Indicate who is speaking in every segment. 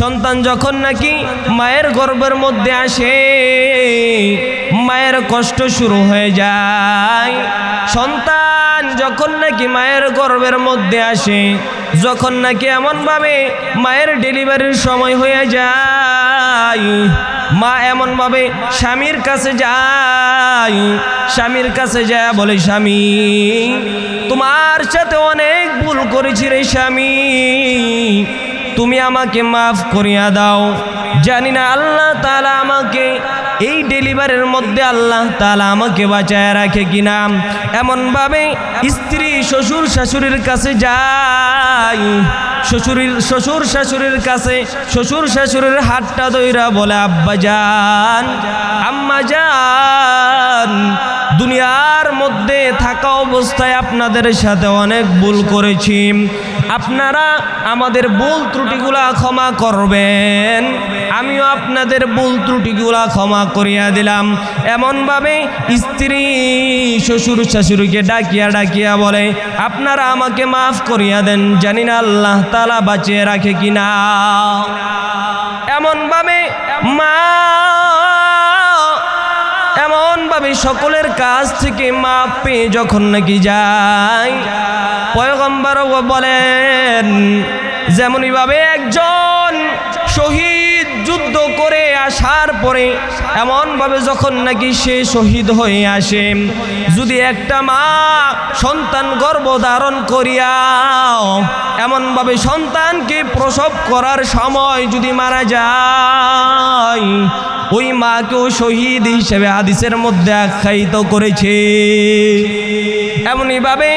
Speaker 1: সন্তান যখন নাকি মায়ের গর্বের মধ্যে আসে, মায়ের কষ্ট শুরু হয়ে যায়। সন্তান যখন নাকি মায়ের গর্বের মধ্যে আসে, যখন নাকি এমনভাবে মায়ের ডেলিভারির সময় হয়ে যায়, মা এমনভাবে স্বামীর কাছে যায়, স্বামীর কাছে যায় বলে, স্বামী, তোমার সাথে অনেক ভুল করেছি রে স্বামী। তুমি আমাকে মাফ করিয়া দাও। জানি না আল্লাহ তালা আমাকে এই ডেলিভারির মধ্যে আল্লাহ তালা আমাকে বাঁচায় রাখে কিনা। এমনভাবে স্ত্রী শ্বশুর শাশুড়ির কাছে যায়। শ্বশুরের, শ্বশুর শাশুড়ির কাছে শ্বশুর শাশুড়ির হাতটা দইরা বলে, আব্বা যান, আম্মা যান, দুনিয়ার মধ্যে থাকা অবস্থায় আপনাদের সাথে অনেক ভুল করেছি। আপনারা আমাদের ভুল ত্রুটিগুলা ক্ষমা করবেন। আমিও আপনাদের ভুল ত্রুটিগুলা ক্ষমা করিয়া দিলাম। এমনভাবে স্ত্রী শ্বশুর শাশুড়িকে ডাকিয়া ডাকিয়া বলে, আপনারা আমাকে মাফ করিয়া দেন, জানি না আল্লাহ তালা বাঁচিয়ে রাখে কিনা। এমনভাবে মা এমনভাবে সকলের কাছ থেকে মাপ পেয়ে যখন নাকি যাই। পয়গম্বর বলেন যেমনইভাবে একজন শহীদ আসার পরে এমনভাবে যখন নাকি সে শহীদ হয়ে আসে, যদি একটা মা সন্তান গর্ভ ধারণ করিয়া এমনভাবে সন্তানকে প্রসব করার সময় যদি মারা যায়, ওই মাকেও শহীদ হিসেবে হাদিসের মধ্যে আখ্যায়িত করেছে। এমনইভাবে,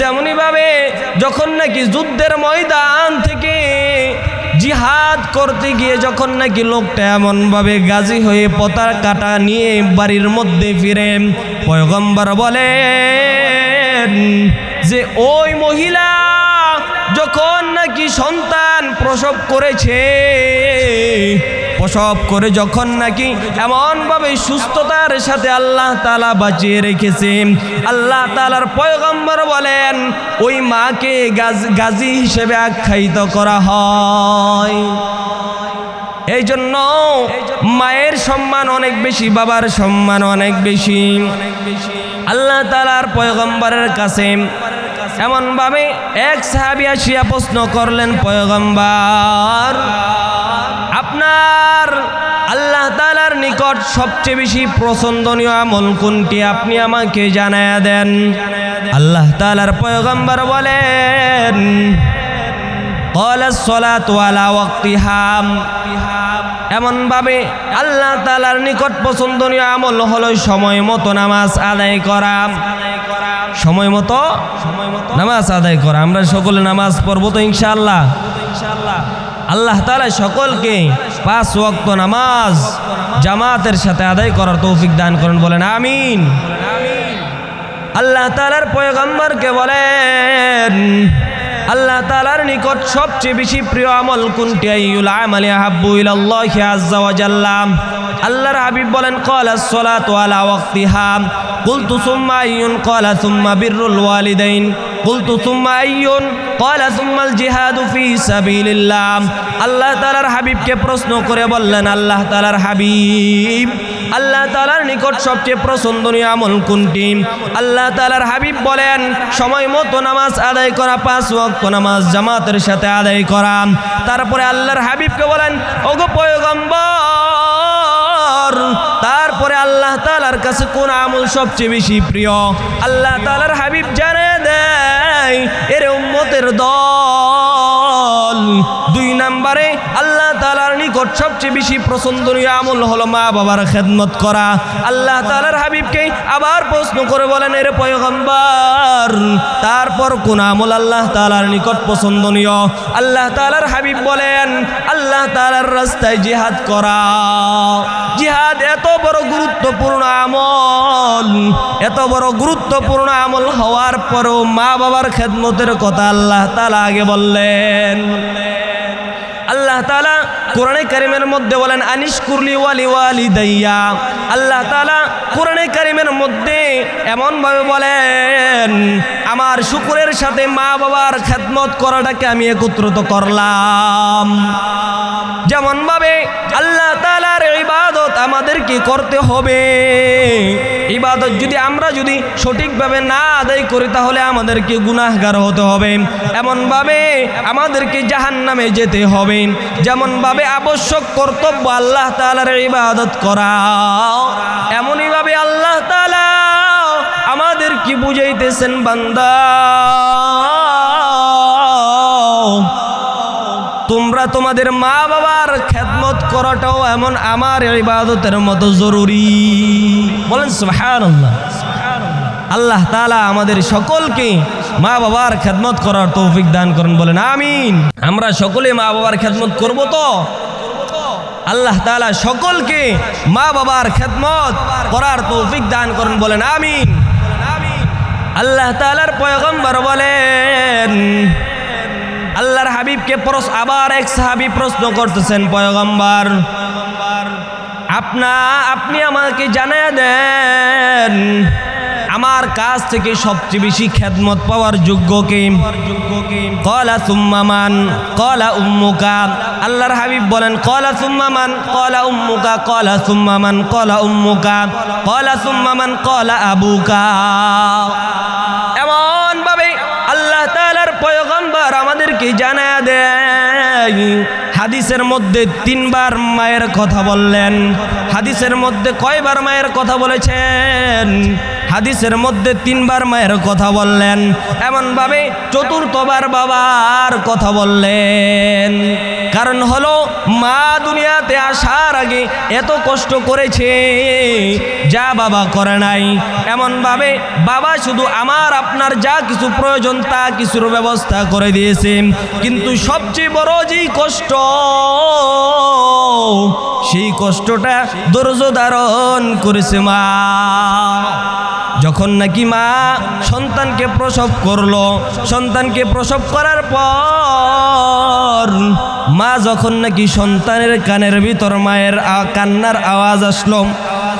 Speaker 1: যেমনইভাবে যখন নাকি যুদ্ধের ময়দান থেকে জিহাদ করতে গিয়ে যখন নাকি লোকটা এমনভাবে গাজী হয়ে পতার কাটা নিয়ে বাড়ির মধ্যে ফিরে, পয়গম্বর বলেন যে, ওই মহিলা যখন নাকি সন্তান প্রসব করেছে প্রসব করে যখন নাকি এমনভাবে সুস্থতার সাথে আল্লাহ তালা বাঁচিয়ে রেখেছে, আল্লাহ তালার পয়গম্বর বলেন, ওই মাকে গাজ হিসেবে আখ্যায়িত করা হয়। এই জন্য মায়ের সম্মান অনেক বেশি, বাবার সম্মান অনেক বেশি। আল্লাহ তালার পয়গম্বরের কাছে এমনভাবে এক সাহাবি আসিয়া প্রশ্ন করলেন, পয়গম্বর আপনার আল্লাহ তালার নিকট সবচেয়ে বেশি পছন্দনীয় আমল কোনটি আপনি আমাকে জানায়া দেন? আল্লাহ তালার পয়গম্বর বলেন এমনভাবে আল্লাহ তালার নিকট পছন্দনীয় আমল হলো সময় মতো নামাজ আদায় করা। সময় মতো নামাজ আদায় করা। আমরা সকলে নামাজ পড়ব তো ইনশাআল্লাহ। আল্লাহ তালা সকলকে পাঁচ ওয়াক্ত নামাজ জামাতের সাথে আদায় করার তৌফিক দান করেন, বলেন আমিন। আল্লাহ তালার পয়গম্বরকে বলেন, আল্লাহ তালার নিকট সবচেয়ে বেশি প্রিয় আমল কোনটি? আইউল আল্লাহর হাবিব বলেন, ক্বালা সলাতু আলা ওয়াক্তিহা। সুম্মা আইয়ুন ওয়ালিদাইন। কুলতু সুম্মা আইয়ুন? ক্বালা, সুম্মাল জিহাদু ফি সাবিলিল্লাহ। আল্লাহ তাআলার হাবিবকে প্রশ্ন করে বললেন, আল্লাহ তাআলার হাবিব, আল্লাহ তালার নিকট সবচেয়ে পছন্দনীয় আমল কোনটি? আল্লাহ তালার হাবিব বলেন, সময় মতো নামাজ আদায় করা, পাঁচ ওয়াক্ত নামাজ জামাতের সাথে আদায় করা। তারপরে আল্লাহর হাবিবকে বলেন, ওগো পয়গম্বর, তারপরে আল্লাহ তালার কাছে কোন আমল সবচেয়ে বেশি প্রিয়? আল্লাহ তালার হাবিব জানে এর উম্মতের দল। দুই নাম্বারে আল্লাহ তালার নিকট সবচেয়ে বেশি পছন্দনীয় আমল হলো মা বাবার খেদমত করা। আল্লাহ তালার হাবিবকে আবার প্রশ্ন করে বলেন, এর পয়গম্বর, তারপর কোন আমল আল্লাহ তালার নিকট পছন্দনীয়? আল্লাহ তালার হাবিব বলেন, আল্লাহ তালার রাস্তায় জিহাদ করা। জিহাদ এত বড় গুরুত্বপূর্ণ আমল, এত বড় গুরুত্বপূর্ণ আমল হওয়ার পরও মা বাবার খেদমতের কথা আল্লাহ তালা আগে বললেন। আল্লাহ তালা কোরআনে কারিমের মধ্যে বলেন আনিস কুরলি ওয়ালি ওয়ালি দাইয়া আল্লাহ তালা কোরআনে কারিমের মধ্যে এমনভাবে বলেন, আমার শুকুরের সাথে মা বাবার খেদমত করাটাকে আমি একত্রিত করলাম। যেমনভাবে আল্লাহ তালার ইবাদত আমাদেরকে করতে হবে। ইবাদত যদি আমরা যদি সঠিকভাবে না আদায় করি, তাহলে আমাদেরকে গুনাহগার হতে হবে। এমনভাবে আমাদেরকে জাহান নামে যেতে হবে। যেমনভাবে আবশ্যক কর্তব্য আল্লাহ তালার ইবাদত করা। এমনইভাবে আল্লাহ তালা আমাদের কি বুঝাইতেছেন, বান্দা। তোমরা তোমাদের মা বাবার খেদমত করাটাও এমন আমার ইবাদতের মতো জরুরি। বলেন সুবহানাল্লাহ। আল্লাহ তালা আমাদের সকলকে মা বাবার খেদমত করার তৌফিক দান করেন, বলেন আমিন। আমরা সকলে মা বাবার খেদমত করব তো? আল্লাহ তালা সকলকে মা বাবার খেদমত করার তৌফিক দান করেন, বলেন আমিন। আল্লাহ তাআলার পয়গম্বর বলেন, আল্লাহর হাবিবকে আবার এক সাহাবি প্রশ্ন করতেছেন, পয়গম্বর আপনা, আপনি আমাকে জানিয়ে দেন। আমার কাছ থেকে সবচেয়ে বেশি খেদমত পাওয়ার যোগ্য কে? কলা সুম্মামান কলা উম্মুকা। আল্লাহর হাবিব বলেন, কলা সুম্মামান কলা উম্মুকা, কলা সুম্মামান কলা উম্মুকা। কলা সুম্মামান কলা আবুকা। এমন ভাবে আল্লাহ তাআলার পয়গম্বর আমাদেরকে জানা দেয় হাদিসের মধ্যে তিনবার মায়ের কথা বললেন। হাদিসের মধ্যে কয়বার মায়ের কথা বলেছেন? হাদিসের মধ্যে তিনবার মায়ের কথা বললেন। এমনভাবে চতুর্থবার বাবার কথা বললেন। কারণ হলো, মা দুনিয়াতে আসার আগে এত কষ্ট করেছে, যা বাবা করে নাই। এমনভাবে বাবা শুধু আমার, আপনার যা কিছু প্রয়োজন, তা কিছুর ব্যবস্থা করে দিয়েছে। কিন্তু সবচেয়ে বড় যেই কষ্ট, সেই কষ্টটা ধৈর্য ধারণ করেছে মা। যখন নাকি মা সন্তানকে প্রসব করল। সন্তানকে প্রসব করার পর মা যখন নাকি সন্তানের কানের ভিতর মায়ের কান্নার আওয়াজ আসলো।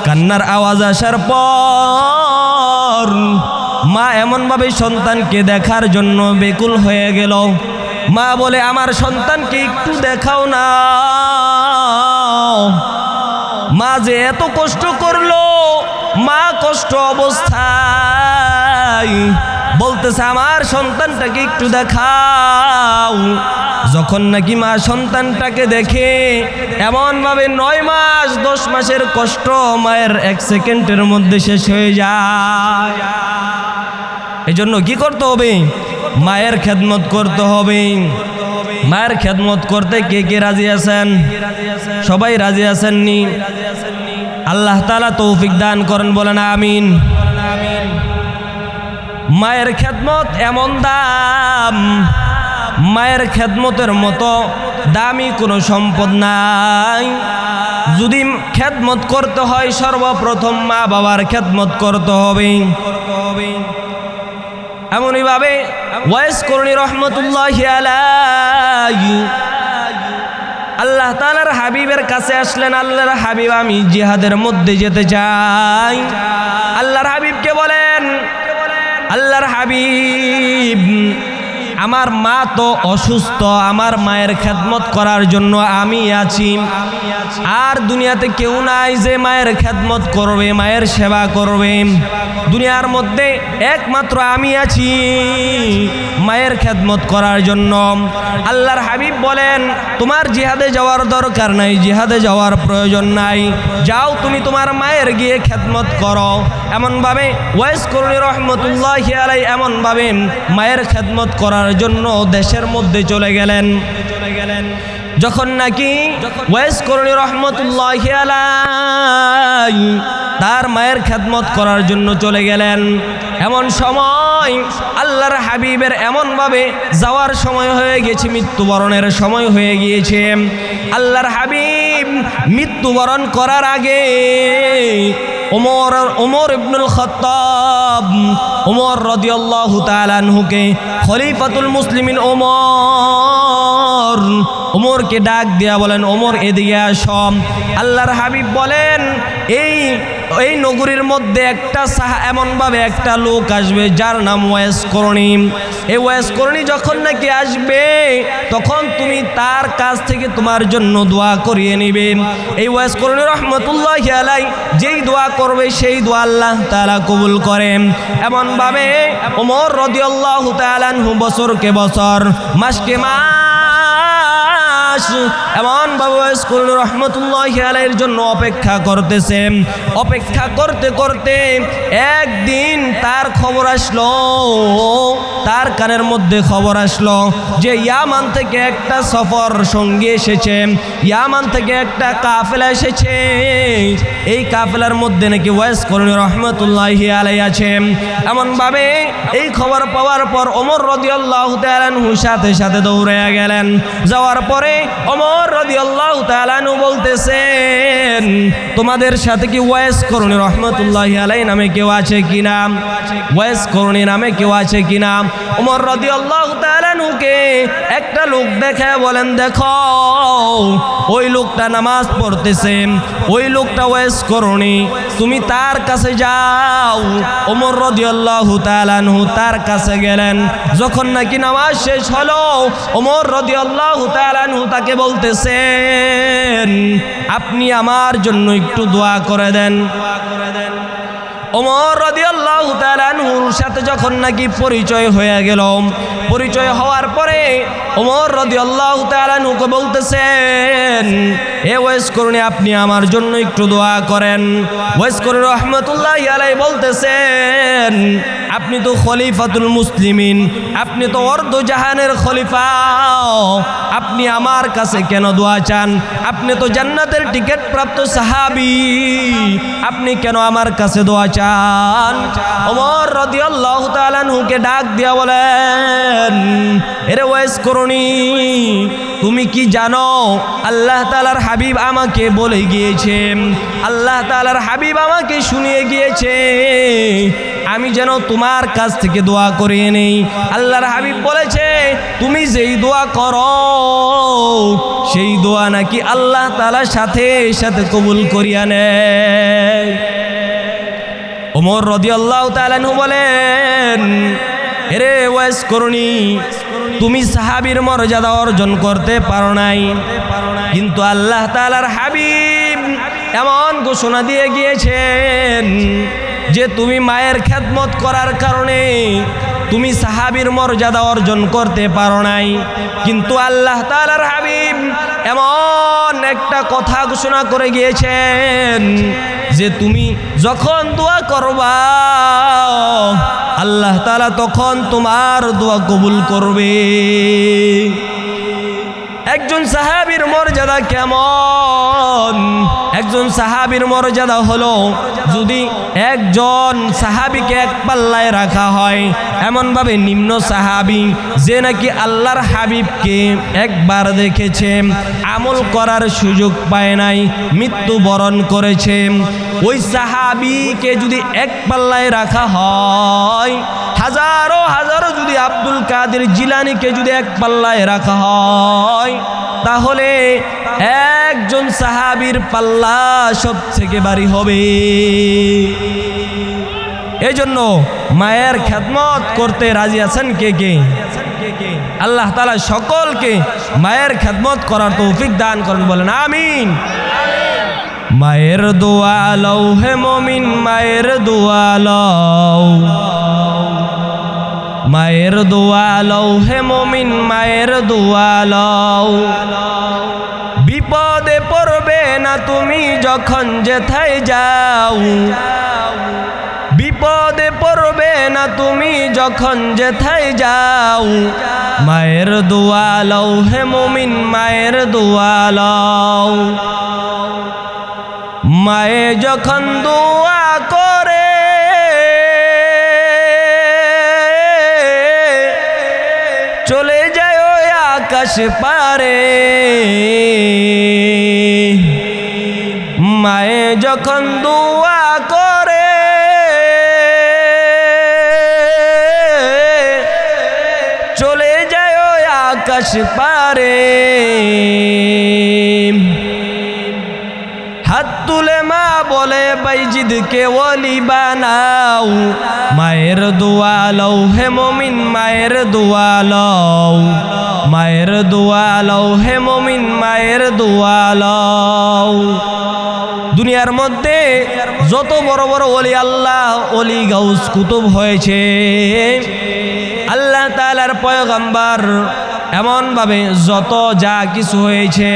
Speaker 1: কান্নার আওয়াজ আসার পর মা এমনভাবে সন্তানকে দেখার জন্য বেকুল হয়ে গেল। মা বলে, আমার সন্তানকে একটু দেখাও না। মা যে এত কষ্ট করল মা কষ্ট অবস্থায় বলতেছে, আমার সন্তানটাকে একটু দেখাও। যখন নাকি মা সন্তানটাকে দেখে, এমনভাবে নয় মাস, দশ মাসের কষ্ট মায়ের এক সেকেন্ডের মধ্যে শেষ হয়ে যায়। এই জন্য কি করতে হবে? মায়ের খেদমত করতে হবে। মায়ের খেদমত করতে কে কে রাজি আছেন? সবাই রাজি আছেন আছেননি? আল্লাহ তালা তৌফিক দান করেন, বলেন আমিন। মায়ের খেদমত এমন দাম, মায়ের খেদমতের মতো দামি কোনো সম্পদ নাই। যদি খেদমত করতে হয়, সর্বপ্রথম মা বাবার খেদমত করতে হবে। এমনইভাবে ওয়াইস করণী রহমতুল্লাহ আল্লাহ তালার হাবিবের কাছে আসলেন, আল্লাহর হাবিব, আমি জিহাদের মধ্যে যেতে চাই। আল্লাহর হাবিবকে বলেন, আল্লাহর হাবিব আমার মা তো অসুস্থ, আমার মায়ের খেদমত করার জন্য আমি আছি। আর দুনিয়াতে কেউ নাই যে মায়ের খেদমত করবে, মায়ের সেবা করবে। দুনিয়ার মধ্যে একমাত্র আমি আছি মায়ের খেদমত করার জন্য। আল্লাহর হাবিব বলেন, তোমার জিহাদে যাওয়ার দরকার নাই, জিহাদে যাওয়ার প্রয়োজন নাই। যাও তুমি তোমার মায়ের গিয়ে খেদমত করো। এমনভাবে ওয়াইস করুণী রহমতুল্লাহ এমনভাবে মায়ের খেদমত করার জন্য দেশের মধ্যে চলে গেলেন। চলে গেলেন যখন নাকি ওয়াইস করুণী রহমতুল্লাহ তার মায়ের খেদমত করার জন্য চলে গেলেন। এমন সময় আল্লাহর হাবিবের এমনভাবে যাওয়ার সময় হয়ে গেছে, মৃত্যুবরণের সময় হয়ে গিয়েছে। আল্লাহর হাবিব মৃত্যুবরণ করার আগে ওমর ওমর ইবনুল খত্তাব, ওমর রদিয়াল্লাহু তাআলাহুকে খলিফাতুল মুসলিমিন ওমর, ওমরকে ডাক দেয়া বলেন, ওমর, এদিকে আস। আল্লাহর হাবিব বলেন, এই এই নগরীর মধ্যে একটা সাহা এমনভাবে একটা লোক আসবে, যার নাম ওয়েস করণী। এই ওয়েস করণী যখন নাকি আসবে, তখন তুমি তার কাছ থেকে তোমার জন্য দোয়া করিয়ে নিবে। এই ওয়েস করণী রহমতুল্লাহ আলাই, যেই দোয়া করবে, সেই দোয়া আল্লাহ তালা কবুল করেন এমনভাবে ওমর রদিয়াল্লাহ তালানহু বছরকে বছর, মাসকে মাস এমন বাবু রহমতুল্লাহ আলাইয়ের জন্য অপেক্ষা করতেছে। অপেক্ষা করতে করতে একদিন তার খবর আসলো, তার কানের মধ্যে খবর আসলো যে ইয়ামান থেকে একটা সফর সঙ্গে এসেছে, ইয়ামান থেকে একটা কাফেলা এসেছে। এই কাফেলার মধ্যে নাকি ওয়েস করুন রহমতুল্লাহ আলাই আছে। এমনভাবে এই খবর পাওয়ার পর ওমর রদিয়াল্লাহ তালানহু সাথে সাথে দৌড়ে গেলেন। যাওয়ার পরে ওমর আল্লাহ তালানু বলতেছেন, তোমাদের সাথে কি ওয়েস করুন রহমতুল্লাহ আলাই নামে কেউ আছে কি নাম ওয়েস করণী নামে কেউ আছে কি নাম অমর ওমর আল্লাহ তালানুকে একটা লোক দেখে বলেন, দেখো ওই লোকটা নামাজ পড়তেছে, ওই লোকটা ওয়েস করুনি, তুমি তার কাছে যাও। ওমর রদিয়াল্লাহ তালানহু তার কাছে গেলেন। যখন নাকি নামাজ শেষ হলো, ওমর রদিয়াল্লাহ তালানহু তাকে বলতেছেন, আপনি আমার জন্য একটু দোয়া করে দেন। ওমর রদিয়াল্লাহু তাআলার সাথে যখন নাকি পরিচয় হয়ে গেল, পরিচয় হওয়ার পরে ওমর রদিয়াল্লাহু তাআলাকে বলতেছেন, এ ওয়েস করুন, আপনি আমার জন্য একটু দোয়া করেন। ওয়েস করুন রহমতুল্লাহ আলাই বলতেছেন, আপনি তো খলিফাতুল মুসলিমিন, আপনি তো অর্ধ জাহানের খলিফা। আপনি আমার কাছে কেন দোয়া চান? আপনি তো জান্নাতের টিকিট প্রাপ্ত সাহাবি। আপনি কেন আমার কাছে দোয়া চান? ওমর রাদিয়াল্লাহু তাআলা নুকে ডাক দিয়া বলেন এরে ওয়েস করুনি তুমি কি জানো, আল্লাহ তালার হাবিব আমাকে বলে গিয়েছে, আল্লাহ তালার হাবিব আমাকে শুনিয়ে গিয়েছে, আমি যেন তোমার কাছ থেকে দোয়া করিয়ে নেই। আল্লাহর হাবিব বলেছে, তুমি যেই দোয়া করো, সেই দোয়া নাকি আল্লাহ তালার সাথে সাথে কবুল করিয়া নেয়। ওমর রদি আল্লাহ তালানহু বলেন, এরে ওয়েস করুনি তুমি সাহাবির মর্যাদা অর্জন করতে পারো নাই। কিন্তু আল্লাহ তালার হাবিব এমন ঘোষণা দিয়ে গিয়েছেন যে তুমি মায়ের খেদমত করার কারণে তুমি সাহাবির মর্যাদা অর্জন করতে পারো নাই। কিন্তু আল্লাহ তালার হাবিব এমন একটা কথা ঘোষণা করে গিয়েছেন যে তুমি যখন দোয়া করবা আল্লাহ তালা তখন তোমার দোয়া কবুল করবে। একজন সাহাবির মর্যাদা কেমন? একজন সাহাবির মর্যাদা হলো যদি একজন সাহাবিকে এক পাল্লায় রাখা হয়, এমনভাবে নিম্ন সাহাবি যে নাকি আল্লাহর হাবিবকে একবার দেখেছে, আমল করার সুযোগ পায় নাই, মৃত্যুবরণ করেছে। ওই সাহাবিকে যদি এক পাল্লায় রাখা হয় হাজারো হাজারো যদি আব্দুল কাদের জিলানিকে যদি এক পাল্লায় রাখা হয়, তাহলে একজন সাহাবির পাল্লা সব থেকে বাড়ি হবে। এই জন্য মায়ের খ্যাতমত করতে রাজি আছেন কে কে? আল্লাহ তালা সকলকে মায়ের খ্যাতমত করার তৌফিক দান করেন, বলেন আমিন। মায়ের দোয়া হে মমিন, মায়ের দোয়া লও মায়ের দোয়া হে মমিন, মায়ের দোয়া লও বিপদে পড়বে না তুমি যখন যেথায় যাও। বিপদে পড়বে না তুমি যখন যেথায় যাও। মায়ের দোয়া হে মমিন, মায়ের দোয়া লও মায়ে যখন দোয়া করে, চলে যায় ওই আকাশ পারে। মায়ে যখন দোয়া করে, চলে যায় ওই আকাশ পারে। বলে, বাইজিদকে ওলি বানাও। মায়ের দোয়া লও হে মমিন, মায়ের দোয়া লও। মায়ের দোয়া লও হে মমিন, মায়ের দোয়া লও। দুনিয়ার মধ্যে যত বড় বড় অলি আল্লাহ অলি গাউস কুতুব হয়েছে। আল্লাহ তালার পয়গম্বর এমনভাবে যত যা কিছু হয়েছে,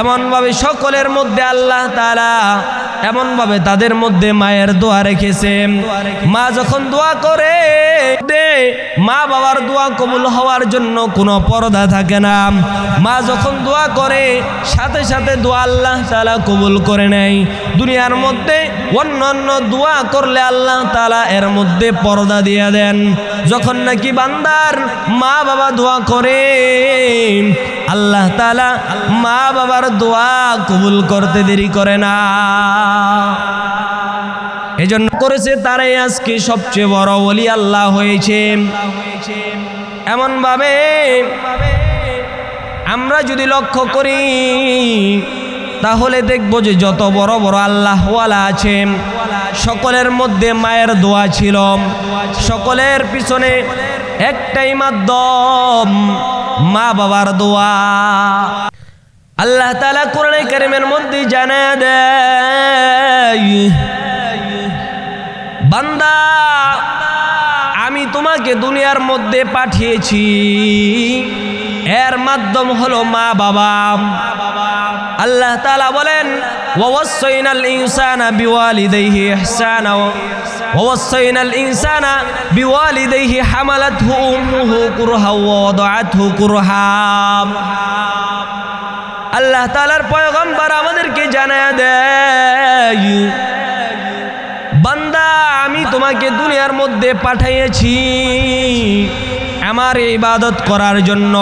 Speaker 1: এমনভাবে সকলের মধ্যে আল্লাহ তালা এমনভাবে তাদের মধ্যে মায়ের দোয়া রেখেছে। মা যখন দোয়া করে, দে, মা বাবার দোয়া কবুল হওয়ার জন্য কোনো পর্দা থাকে না। মা যখন দোয়া করে, সাথে সাথে দোয়া আল্লাহ তালা কবুল করে নেয়। দুনিয়ার মধ্যে অন্য অন্য দোয়া করলে আল্লাহ তালা এর মধ্যে পর্দা দিয়ে দেন। যখন নাকি বান্দার মা বাবা দোয়া করে আল্লাহ তালা মা বাবার দোয়া কবুল করতে দেরি করে না। এজন্য করেছে তারাই আজকে সবচেয়ে বড় বলি আল্লাহ হয়েছে। এমনভাবে আমরা যদি লক্ষ্য করি তাহলে দেখব যে যত বড় বড় আল্লাহওয়ালা আছে, সকলের মধ্যে মায়ের দোয়া ছিল। সকলের পিছনে একটাই মাধ্যম মা বাবার দোয়া। আল্লাহ তালা কোরআন কারিমের মধ্যে জানা দেয়, বান্দা, আমি তোমাকে দুনিয়ার মধ্যে পাঠিয়েছি। এর মাধ্যম হলো মা বাবা আল্লাহ তালা বলেন ووصينا الإنسان بوالديه إحسانا ووصينا الإنسان بوالديه حملته أمه كرها ووضعته كرها আল্লাহ তালার পয়গম্বর আমাদেরকে জানায় দেয় বান্দা আমি তোমাকে দুনিয়ার মধ্যে পাঠাইয়েছি আমার ইবাদত করার জন্য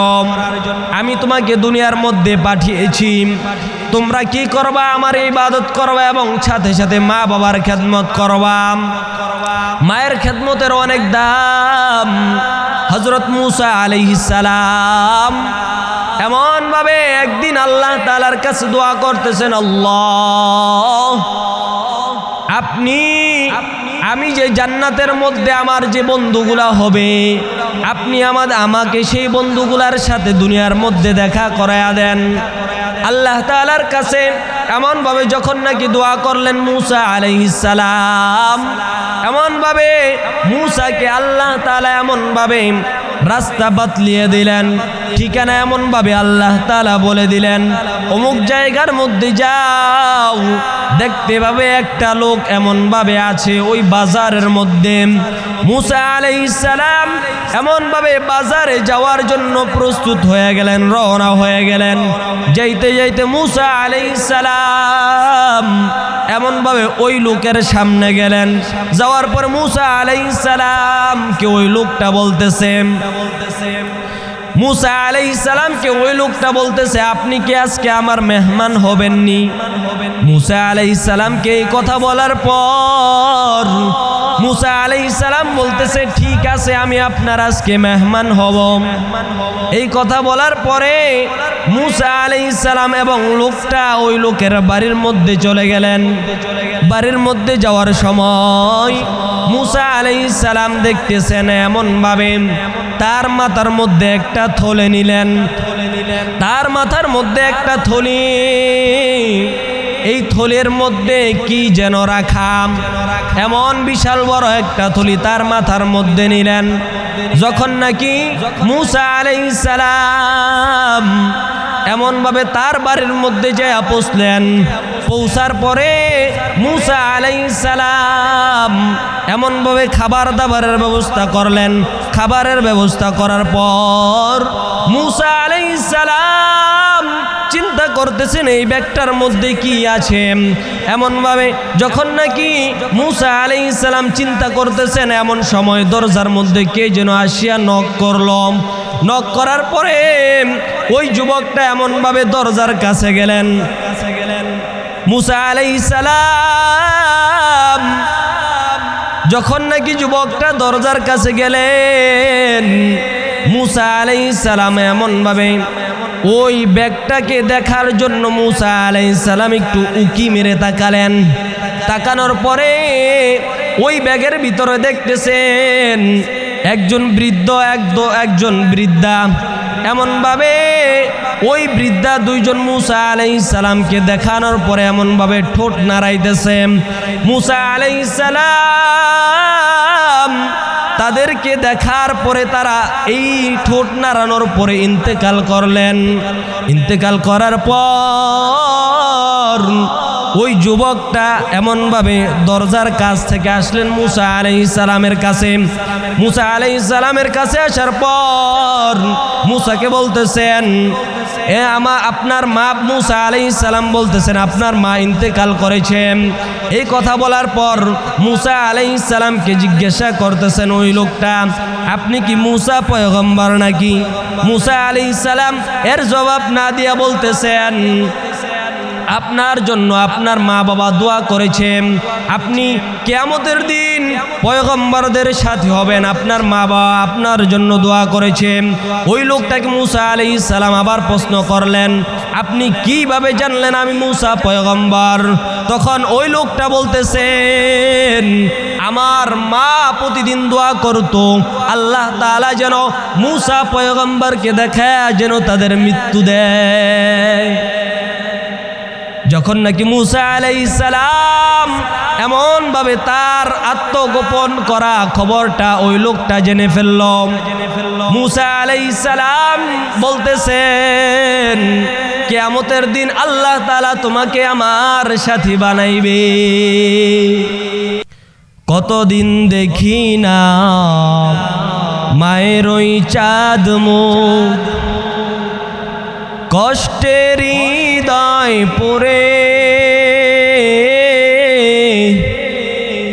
Speaker 1: আমি তোমাকে দুনিয়ার মধ্যে পাঠিয়েছি। তোমরা কি করবা? আমার ইবাদত করবা এবং সাথে সাথে মা বাবার খেদমত করবা। মায়ের খেদমতের অনেক দাম। হজরত মুসা আলাইহিসালাম এমনভাবে একদিন আল্লাহ তালার কাছে দোয়া করতেছেন, আল্লাহ, আপনি আমি যে জান্নাতের মধ্যে আমার যে বন্ধুগুলা হবে, আপনি আমার, আমাকে সেই বন্ধুগুলার সাথে দুনিয়ার মধ্যে দেখা করায়া দেন। আল্লাহ তালার কাছে এমনভাবে যখন নাকি দোয়া করলেন মুসা আলাইসালাম এমনভাবে মুসাকে আল্লাহ তালা এমনভাবে রাস্তা বাতলিয়ে দিলেন, ঠিকানা এমনভাবে আল্লাহ তালা বলে দিলেন, অমুক জায়গার মধ্যে যাও দেখতে পাবে একটা লোক এমনভাবে আছে, ওই বাজারের মধ্যে। মুসা আলাইসালাম এমনভাবে বাজারে যাওয়ার জন্য প্রস্তুত হয়ে গেলেন, রওনা হয়ে গেলেন। যাইতে যাইতে মুসা আলাইসালাম এমনভাবে ওই লোকের সামনে গেলেন। যাওয়ার পর মুসা আলাইসালামকে ওই লোকটা বলতেছে মুসা আলাই সালামকে ওই লোকটা বলতেছে, আপনি কি আজকে আমার মেহমান হবেননি? মুসা আলাই সালামকে এই কথা বলার পর মুসা আলাই সালাম বলতেছে, ঠিক আছে, আমি আপনার আজকে মেহমান হব। এই কথা বলার পরে মুসা আলাই সালাম এবং লোকটা ওই লোকের বাড়ির মধ্যে চলে গেলেন। বাড়ির মধ্যে যাওয়ার সময় মুসা আলাই সালাম দেখতেছেন এমনভাবে তার মাথার মধ্যে একটা থলে নিলেন। তার মাথার মধ্যে একটা থলি। এই থলের মধ্যে কি যেন রাখাম এমন বিশাল বড় একটা থলি তার মাথার মধ্যে নিলেন। যখন নাকি মুসা আলাইসালাম এমনভাবে তার বাড়ির মধ্যে যে পৌঁছলেন, পৌঁছার পরে মুসা আলাইসালাম এমনভাবে খাবার দাবারের ব্যবস্থা করলেন। খাবারের ব্যবস্থা করার পর মুসা আলাইসালাম চিন্তা করতেছেন, এই ব্যাগটার মধ্যে কি আছে? এমনভাবে যখন নাকি মুসা আলাইসালাম চিন্তা করতেছেন, এমন সময় দরজার মধ্যে কে যেন আসিয়া নখ করলাম নখ করার পরে ওই যুবকটা এমনভাবে দরজার কাছে গেলেন কাছে গেলেন। মুসা আলাইসালাম যখন নাকি যুবকটা দরজার কাছে গেলেন, মুসা আলাইসালাম এমনভাবে, ওই ব্যাগটাকে দেখার জন্য মুসা আলাইসালাম একটু উকি মেরে তাকালেন। তাকানোর পরে ওই ব্যাগের ভিতরে দেখতেছেন, একজন বৃদ্ধ, একদ, একজন বৃদ্ধা। এমনভাবে ওই বৃদ্ধা দুইজন মুসা আলাই সালামকে দেখানোর পরে এমনভাবে ঠোঁট নাড়াইতেছে। মুসা আলাই সালাম তাদেরকে দেখার পরে তারা এই ঠোঁট নাড়ানোর পরে ইন্তেকাল করলেন। ইন্তেকাল করার পর ওই যুবকটা এমনভাবে দরজার কাছ থেকে আসলেন মুসা আলাইহিস সালামের কাছে। মুসা আলাইহিস সালামের কাছে আসার পর মুসাকে বলতেছেন, এ আমা আপনার মা মুসা আলাইহিস সালাম বলতেছেন, আপনার মা ইন্তেকাল করেছেন এই কথা বলার পর মুসা আলাইহিস সালামকে জিজ্ঞাসা করতেছেন, ওই লোকটা, আপনি কি মুসা পয়গম্বর নাকি? মুসা আলাইহিস সালাম এর জবাব না দিয়া বলতেছেন আপনার জন্য আপনার মা বাবা দোয়া করেছেন। আপনি কেয়ামতের দিন পয়গম্বরদের সাথে হবেন। আপনার মা বাবা আপনার জন্য দোয়া করেছেন। ওই লোকটাকে মুসা আলি সালাম আবার প্রশ্ন করলেন, আপনি কীভাবে জানলেন আমি মুসা পয়গম্বর? তখন ওই লোকটা বলতেছেন, আমার মা প্রতিদিন দোয়া করতো। আল্লাহ তাআলা যেন মুসা পয়গম্বরকে দেখা যেন তাদের মৃত্যু দেয়। যখন নাকি মুসা আলাইসালাম এমনভাবে তার আত্মগোপন করা খবরটা ওই লোকটা জেনে ফেলল। মুসা আলাইসালাম বলতেছেন, কেয়ামতের দিন আল্লাহ তালা তোমাকে আমার সাথী বানাইবে। কতদিন দেখি না মায়ের ওই চাঁদ মুখ কষ্টের হৃদয় পুরে।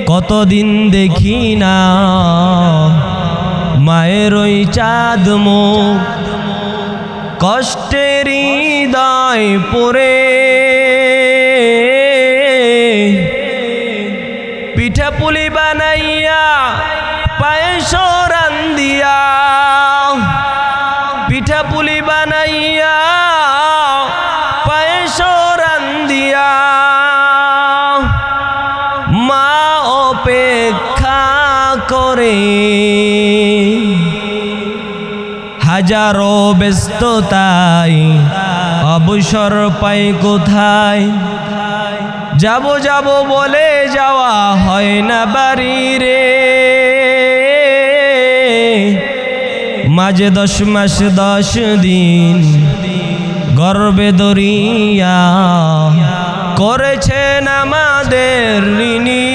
Speaker 1: কতদিন দেখি না। মায়ের ওই চাঁদ মুখ। কষ্টের হৃদয় পড়ে হাজারো ব্যস্ততাই অবসর পাই কোথায়? যাব যাব বলে যাওয়া হয় না বাড়ি রে। মাঝে দশ মাস, দশ দিন গর্বে দরিয়া করেছেন আমাদের ঋণী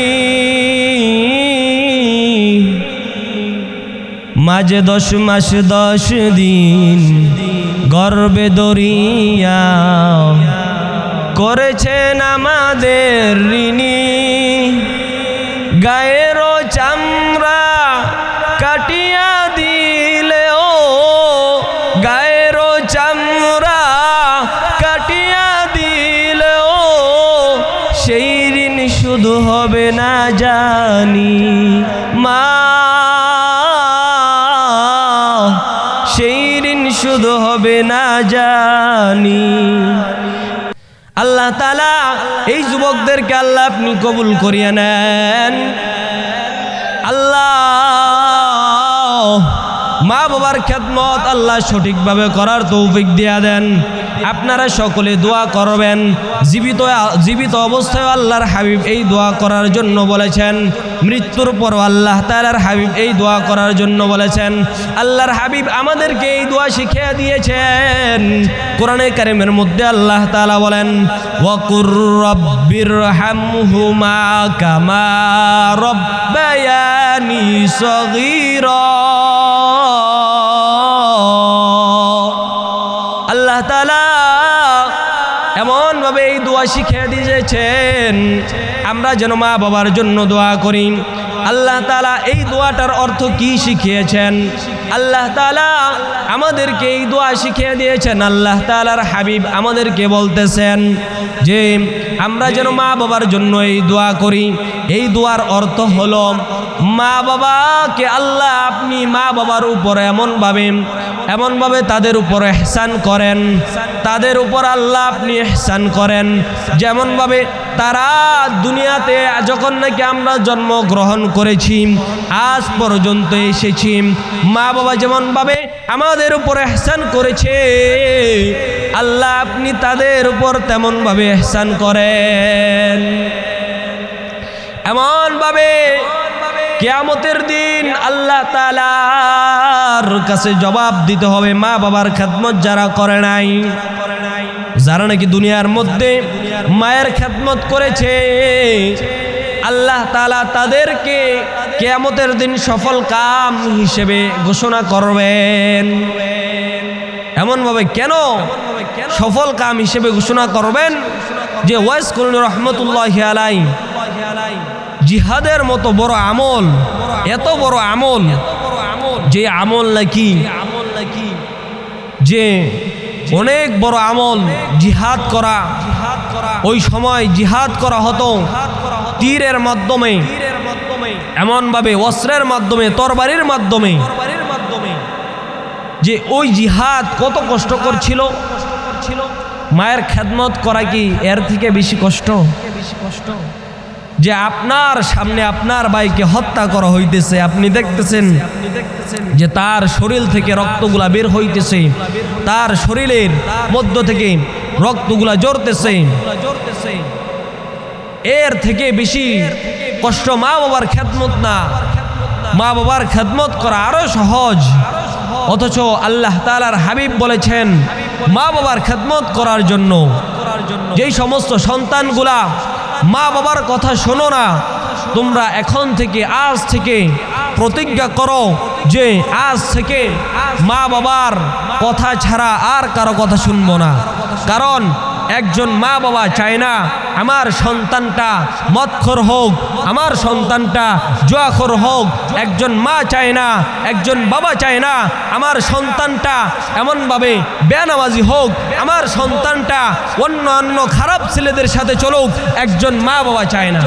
Speaker 1: মাঝে দশ মাস দশ দিন গর্বে দরিয়া করেছেন আমাদের ঋণী। গায়েরও চামড়া কাটিয়া দিলেও গায়েরও চামড়া কাটিয়া দিলেও সেই ঋণ শুধু হবে না জানি। না জানি। আল্লাহ তালা এই যুবকদেরকে আল্লাহ আপনি কবুল করিয়া নেন। আল্লাহ মা বাবার খেদমত আল্লাহ সঠিকভাবে করার তৌফিক দিয়া দেন। আপনারা সকলে দোয়া করবেন। জীবিত জীবিত অবস্থায় আল্লাহর হাবিব এই দোয়া করার জন্য বলেছেন। মৃত্যুর পর আল্লাহ তালার হাবিব এই দোয়া করার জন্য বলেছেন। আল্লাহর হাবিব আমাদেরকে এই দোয়া শিখিয়ে দিয়েছেন। কোরআনে কারিমের মধ্যে আল্লাহ তালা বলেন, ওয়াকুর কামা রব্বায়ানি সগীরা। এমনভাবে এই দোয়া শিখে দিয়েছেন আমরা যেন মা বাবার জন্য দোয়া করি। আল্লাহ তালা এই দোয়াটার অর্থ কি শিখিয়েছেন? আল্লাহ তালা আমাদেরকে এই দোয়া শিখিয়ে দিয়েছেন। আল্লাহ তালার হাবিব আমাদেরকে বলতেছেন যে, আমরা যেন মা বাবার জন্য এই দোয়া করি। এই দোয়ার অর্থ হলো, মা বাবাকে আল্লাহ আপনি মা বাবার উপরে এমনভাবে এমনভাবে তাদের উপর এহসান করেন। তাদের উপর আল্লাহ আপনি এহসান করেন। যেমনভাবে তারা দুনিয়াতে যখন নাকি আমরা জন্মগ্রহণ করেছি, আজ পর্যন্ত এসেছি। মা বাবা যেমনভাবে আমাদের উপর এহসান করেছে, আল্লাহ আপনি তাদের উপর তেমনভাবে এহসান করেন। এমনভাবে কেয়ামতের দিন আল্লাহ তালার কাছে জবাব দিতে হবে, মা বাবার খেদমত যারা করে নাই। যারা নাকি দুনিয়ার মধ্যে মায়ের খেদমত করেছে, আল্লাহ তালা তাদেরকে কেয়ামতের দিন সফল কাম হিসেবে ঘোষণা করবেন। এমনভাবে কেন সফল কাম হিসেবে ঘোষণা করবেন যে ওয়াইস করুন রহমতুল্লাহ আলাই জিহাদের মতো বড় আমল, এত বড় আমল, যে আমল নাকি আমল নাকি, যে অনেক বড় আমল জিহাদ করা। ওই সময় জিহাদ করা হতো তীরের মাধ্যমে। এমনভাবে অস্ত্রের মাধ্যমে, তরবারির মাধ্যমে। যে ওই জিহাদ কত কষ্টকর ছিল মায়ের খেদমত করা কি এর থেকে বেশি কষ্ট বেশি কষ্ট? যে আপনার সামনে আপনার ভাইকে হত্যা করা হইতেছে, আপনি দেখতেছেন যে তার শরীর থেকে রক্তগুলা বের হইতেছে, তার শরীরের মধ্য থেকে রক্তগুলা জড়তেছে এর থেকে বেশি কষ্ট মা বাবার খেদমত না। মা বাবার খেদমত করা আরও সহজ। অথচ আল্লাহ তালার হাবিব বলেছেন, মা বাবার খেদমত করার জন্য যেই সমস্ত সন্তানগুলা মা বাবার কথা শোনো না। তোমরা এখন থেকে, আজ থেকে প্রতিজ্ঞা করো যে আজ থেকে মা বাবার কথা ছাড়া আর কারও কথা শুনব না। কারণ একজন মা বাবা চায় না, আমার সন্তানটা মৎখর হোক, আমার সন্তানটা জোয়াখর হোক, একজন মা চায় না, একজন বাবা চায় না, আমার সন্তানটা এমনভাবে বেনামাজি হোক, আমার সন্তানটা অন্য অন্য খারাপ ছেলেদের সাথে চলুক, একজন মা বাবা চায় না।